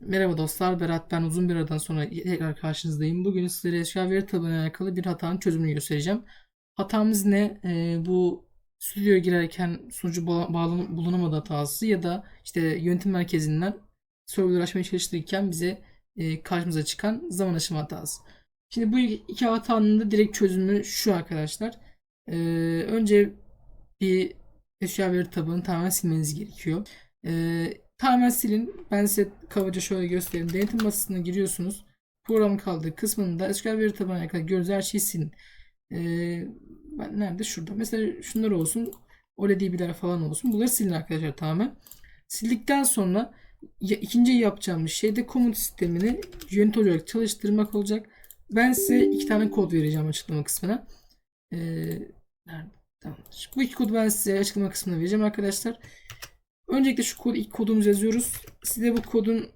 Merhaba dostlar, Berat ben uzun bir aradan sonra tekrar karşınızdayım. Bugün sizlere SQL veri tabanına alakalı bir hatanın çözümünü göstereceğim. Hatamız ne? Ee, bu stüdyoya girerken sunucu ba- bağlan- bulunamadı hatası ya da işte yönetim merkezinden serverları açmaya çalıştırırken bize e, karşımıza çıkan zaman aşımı hatası. Şimdi bu iki hatanın da direkt çözümü şu arkadaşlar. Ee, önce bir SQL veri tabanını tamamen silmeniz gerekiyor. Ee, tamamen silin. Ben size kabaca şöyle göstereyim. Denetim masasına giriyorsunuz. Programın kaldığı kısmında SQL veri tabanına alakalı gördüğünüz her şeyi silin. Ee, ben nerede? Şurada. Mesela şunlar olsun. OLEDB'ler falan olsun. Bunları silin arkadaşlar tamamen. Sildikten sonra ya, ikinci yapacağımız şey de komut sistemini yönetim olarak çalıştırmak olacak. Ben size iki tane kod vereceğim açıklama kısmına. Ee, nerede? Tamamdır. Bu iki kodu ben size açıklama kısmına vereceğim arkadaşlar. Öncelikle şu kod, ilk kodumuzu yazıyoruz. Size bu kodun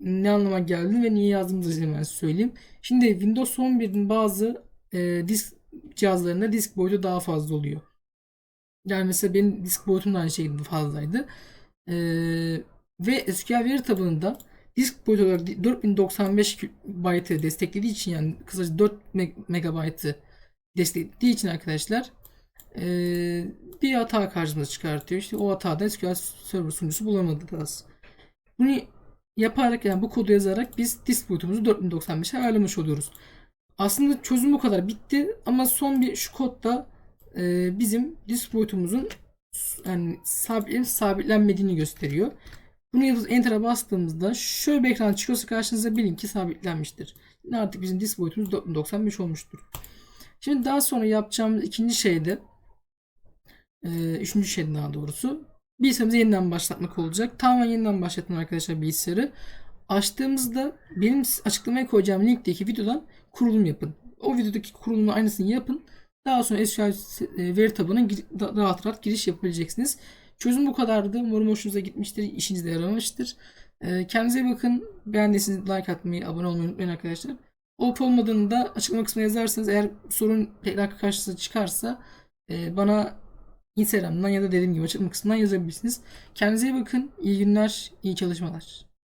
ne anlama geldiğini ve niye yazdığımızı hemen söyleyeyim. Şimdi Windows 11'in bazı e, disk cihazlarında disk boyutu daha fazla oluyor. Yani mesela benim disk boyutum da aynı şekilde fazlaydı. E, ve SQL veri tabanında disk boyutu olarak 4095 byte'ı desteklediği için yani kısaca 4 megabaytı desteklediği için arkadaşlar ee, bir hata karşımıza çıkartıyor. İşte o hatada SQL Server sunucusu bulamadı hatası. Bunu yaparak yani bu kodu yazarak biz disk boyutumuzu 4095'e ayarlamış oluyoruz. Aslında çözüm bu kadar bitti ama son bir şu kodda e, bizim disk boyutumuzun yani sabit, sabitlenmediğini gösteriyor. Bunu yazıp enter'a bastığımızda şöyle bir ekran çıkıyorsa karşınıza bilin ki sabitlenmiştir. Artık bizim disk boyutumuz 4095 olmuştur. Şimdi daha sonra yapacağımız ikinci şey de ee, üçüncü şey daha doğrusu. Bilgisayarımızı yeniden başlatmak olacak. Tamamen yeniden başlatın arkadaşlar bilgisayarı. Açtığımızda benim açıklamaya koyacağım linkteki videodan kurulum yapın. O videodaki kurulumun aynısını yapın. Daha sonra SQL veri tabanına rahat rahat giriş yapabileceksiniz. Çözüm bu kadardı. Umarım hoşunuza gitmiştir. işinizde yaramıştır. Ee, kendinize iyi bakın. Beğendiyseniz like atmayı, abone olmayı unutmayın arkadaşlar. Olup olmadığını da açıklama kısmına yazarsanız eğer sorun tekrar karşınıza çıkarsa e, bana Instagram'dan ya da dediğim gibi açıklama kısmından yazabilirsiniz. Kendinize iyi bakın. İyi günler, iyi çalışmalar.